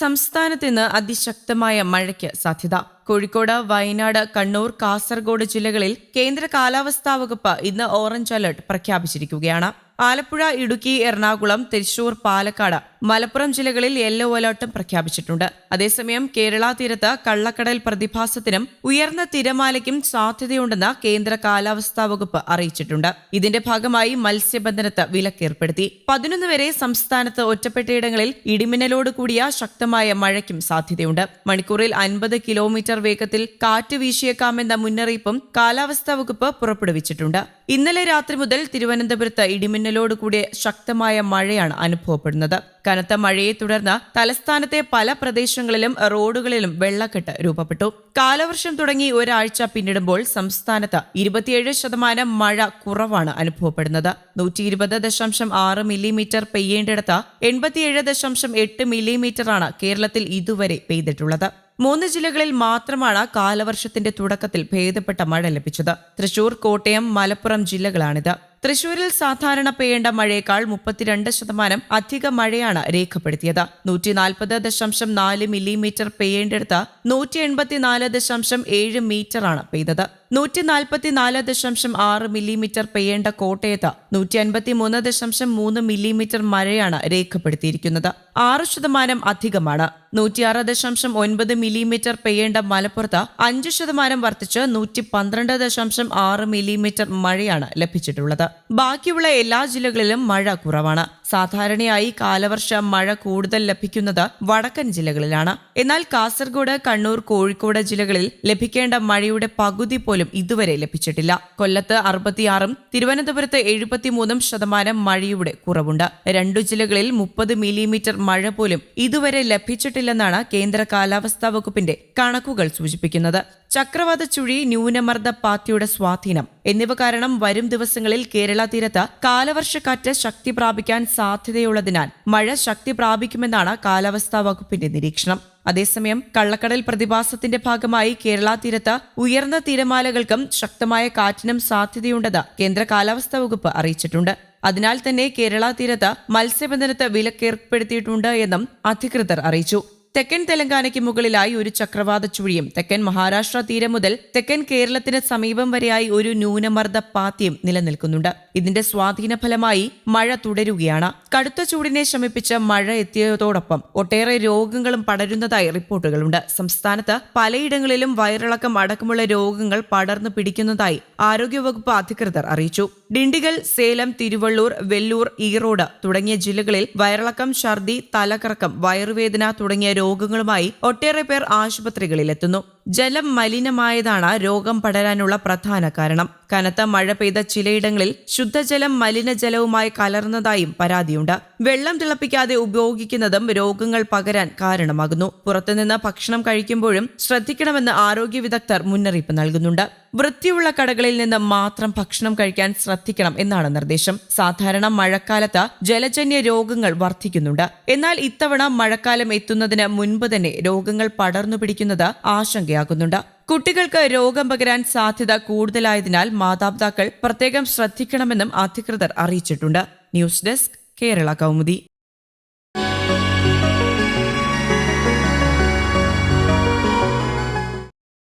സംസ്ഥാനത്ത് ഇന്ന് അതിശക്തമായ മഴയ്ക്ക് സാധ്യത. കോഴിക്കോട് വയനാട് കണ്ണൂർ കാസർഗോഡ് ജില്ലകളിൽ കേന്ദ്ര കാലാവസ്ഥാ വകുപ്പ് ഇന്ന് ഓറഞ്ച് അലർട്ട് പ്രഖ്യാപിച്ചിരിക്കുകയാണ്. ആലപ്പുഴ ഇടുക്കി എറണാകുളം തൃശൂർ പാലക്കാട് മലപ്പുറം ജില്ലകളിൽ യെല്ലോ അലർട്ടും പ്രഖ്യാപിച്ചിട്ടുണ്ട്. അതേസമയം കേരള തീരത്ത് കള്ളക്കടൽ പ്രതിഭാസത്തിനും ഉയർന്ന തിരമാലയ്ക്കും സാധ്യതയുണ്ടെന്ന് കേന്ദ്ര കാലാവസ്ഥാ വകുപ്പ് അറിയിച്ചിട്ടുണ്ട്. ഇതിന്റെ ഭാഗമായി മത്സ്യബന്ധനത്ത് വിലക്കേർപ്പെടുത്തി പതിനൊന്ന് വരെ സംസ്ഥാനത്ത് ഒറ്റപ്പെട്ടയിടങ്ങളിൽ ഇടിമിന്നലോട് കൂടിയ ശക്തമായ മഴയ്ക്കും സാധ്യതയുണ്ട്. മണിക്കൂറിൽ അൻപത് കിലോമീറ്റർ വേഗത്തിൽ കാറ്റ് വീശിയേക്കാമെന്ന മുന്നറിയിപ്പും കാലാവസ്ഥാ വകുപ്പ് പുറപ്പെടുവിച്ചിട്ടുണ്ട്. ഇന്നലെ രാത്രി മുതൽ തിരുവനന്തപുരത്ത് ഇടിമിന്നലോട് കൂടിയ ശക്തമായ മഴയാണ് അനുഭവപ്പെടുന്നത്. കനത്ത മഴയെ തുടർന്ന് തലസ്ഥാനത്തെ പല പ്രദേശങ്ങളിലും റോഡുകളിലും വെള്ളക്കെട്ട് രൂപപ്പെട്ടു. കാലവർഷം തുടങ്ങി ഒരാഴ്ച പിന്നിടുമ്പോൾ സംസ്ഥാനത്ത് ഇരുപത്തിയേഴ് ശതമാനം മഴ കുറവാണ് അനുഭവപ്പെടുന്നത്. നൂറ്റി ഇരുപത് ദശാംശം ആറ് മില്ലിമീറ്റർ പെയ്യേണ്ടിടത്ത് എൺപത്തിയേഴ് ദശാംശം എട്ട് മില്ലിമീറ്ററാണ് കേരളത്തിൽ ഇതുവരെ പെയ്തിട്ടുള്ളത്. മൂന്ന് ജില്ലകളിൽ മാത്രമാണ് കാലവർഷത്തിന്റെ തുടക്കത്തിൽ ഭേദപ്പെട്ട മഴ ലഭിച്ചത്. തൃശൂർ കോട്ടയം മലപ്പുറം ജില്ലകളാണിത്. തൃശൂരിൽ സാധാരണ പെയ്യേണ്ട മഴയേക്കാൾ മുപ്പത്തിരണ്ട് ശതമാനം അധിക മഴയാണ് രേഖപ്പെടുത്തിയത്. നൂറ്റി നാൽപ്പത് ദശാംശം നാല് മില്ലിമീറ്റർ പെയ്യേണ്ടിടത്ത് നൂറ്റി എൺപത്തിനാല് ദശാംശം ഏഴ് മീറ്ററാണ് പെയ്തത്. നൂറ്റി നാൽപ്പത്തിനാല് ദശാംശം ആറ് മില്ലിമീറ്റർ പെയ്യേണ്ട കോട്ടയത്ത് നൂറ്റി അൻപത്തി മൂന്ന് ദശാംശം മൂന്ന് മില്ലിമീറ്റർ മഴയാണ് രേഖപ്പെടുത്തിയിരിക്കുന്നത്. ആറ് ശതമാനം അധികമാണ്. നൂറ്റിയാറ് ദശാംശം ഒൻപത് മില്ലിമീറ്റർ പെയ്യേണ്ട മലപ്പുറത്ത് അഞ്ച് ശതമാനം വർദ്ധിച്ച് നൂറ്റി പന്ത്രണ്ട് ദശാംശം ആറ് മില്ലിമീറ്റർ മഴയാണ് ലഭിച്ചിട്ടുള്ളത്. ബാക്കിയുള്ള എല്ലാ ജില്ലകളിലും മഴ കുറവാണ്. സാധാരണയായി കാലവർഷ മഴ കൂടുതൽ ലഭിക്കുന്നത് വടക്കൻ ജില്ലകളിലാണ്. എന്നാൽ കാസർഗോഡ് കണ്ണൂർ കോഴിക്കോട് ജില്ലകളിൽ ലഭിക്കേണ്ട മഴയുടെ പകുതി പോലും ഇതുവരെ ലഭിച്ചിട്ടില്ല. കൊല്ലത്ത് അറുപത്തിയാറും തിരുവനന്തപുരത്ത് എഴുപത്തിമൂന്നും ശതമാനം മഴയുടെ കുറവുണ്ട്. രണ്ടു ജില്ലകളിൽ മുപ്പത് മില്ലിമീറ്റർ മഴ പോലും ഇതുവരെ ലഭിച്ചിട്ടില്ലെന്നാണ് കേന്ദ്ര കാലാവസ്ഥാ വകുപ്പിന്റെ കണക്കുകൾ സൂചിപ്പിക്കുന്നത്. ചക്രവാത ചുഴി ന്യൂനമർദ്ദ പാത്തിയുടെ സ്വാധീനം എന്നിവ കാരണം വരും ദിവസങ്ങളിൽ കേരള തീരത്ത് കാലവർഷക്കാറ്റ് ശക്തി പ്രാപിക്കാൻ സാധ്യതയുള്ളതിനാൽ മഴ ശക്തി പ്രാപിക്കുമെന്നാണ് കാലാവസ്ഥാ വകുപ്പിന്റെ നിരീക്ഷണം. അതേസമയം കള്ളക്കടൽ പ്രതിഭാസത്തിന്റെ ഭാഗമായി കേരള തീരത്ത് ഉയർന്ന തിരമാലകൾക്കും ശക്തമായ കാറ്റിനും സാധ്യതയുണ്ടെന്ന് കേന്ദ്ര കാലാവസ്ഥാ വകുപ്പ് അറിയിച്ചിട്ടുണ്ട്. അതിനാൽ തന്നെ കേരള തീരത്ത് മത്സ്യബന്ധനത്ത് വിലക്കേർപ്പെടുത്തിയിട്ടുണ്ട് എന്നും അധികൃതർ അറിയിച്ചു. തെക്കൻ തെലങ്കാനയ്ക്ക് മുകളിലായി ഒരു ചക്രവാത ചുഴിയും തെക്കൻ മഹാരാഷ്ട്ര തീരം മുതൽ തെക്കൻ കേരളത്തിന് സമീപം വരെയായി ഒരു ന്യൂനമർദ്ദ പാത്തിയും നിലനിൽക്കുന്നുണ്ട്. ഇതിന്റെ സ്വാധീന ഫലമായി മഴ തുടരുകയാണ്. കടുത്ത ചൂടിനെ ശമിപ്പിച്ച മഴ എത്തിയതോടൊപ്പം ഒട്ടേറെ രോഗങ്ങളും പടരുന്നതായി റിപ്പോർട്ടുകളുണ്ട്. സംസ്ഥാനത്ത് പലയിടങ്ങളിലും വയറിളക്കം അടക്കമുള്ള രോഗങ്ങൾ പടർന്നു പിടിക്കുന്നതായി ആരോഗ്യവകുപ്പ് അധികൃതർ അറിയിച്ചു. ഡിണ്ടിഗൽ സേലം തിരുവള്ളൂർ വെല്ലൂർ ഈറോഡ് തുടങ്ങിയ ജില്ലകളിൽ വയറിളക്കം ഛർദി തലകറക്കം വയറുവേദന തുടങ്ങിയ രോഗങ്ങളുമായി ഒട്ടേറെ പേർ ആശുപത്രികളിലെത്തുന്നു. ജലം മലിനമായതാണ് രോഗം പടരാനുള്ള പ്രധാന കാരണം. കനത്ത മഴ പെയ്ത ചിലയിടങ്ങളിൽ ശുദ്ധജലം മലിനജലവുമായി കലർന്നതായും പരാതിയുണ്ട്. വെള്ളം തിളപ്പിക്കാതെ ഉപയോഗിക്കുന്നതും രോഗങ്ങൾ പകരാൻ കാരണമാകുന്നു. പുറത്തുനിന്ന് ഭക്ഷണം കഴിക്കുമ്പോഴും ശ്രദ്ധിക്കണമെന്ന് ആരോഗ്യ വിദഗ്ധർ മുന്നറിയിപ്പ് നൽകുന്നുണ്ട്. വൃത്തിയുള്ള കടകളിൽ നിന്ന് മാത്രം ഭക്ഷണം കഴിക്കാൻ ശ്രദ്ധിക്കണം എന്നാണ് നിർദ്ദേശം. സാധാരണ മഴക്കാലത്ത് ജലജന്യ രോഗങ്ങൾ വർദ്ധിക്കുന്നുണ്ട്. എന്നാൽ ഇത്തവണ മഴക്കാലം എത്തുന്നതിന് മുൻപ് തന്നെ രോഗങ്ങൾ പടർന്നു പിടിക്കുന്നത് ആശങ്കയാകുന്നുണ്ട്. കുട്ടികൾക്ക് രോഗം പകരാൻ സാധ്യത കൂടുതലായതിനാൽ മാതാപിതാക്കൾ പ്രത്യേകം ശ്രദ്ധിക്കണമെന്നും അധികൃതർ അറിയിച്ചിട്ടുണ്ട്. News desk Kerala Kaumudi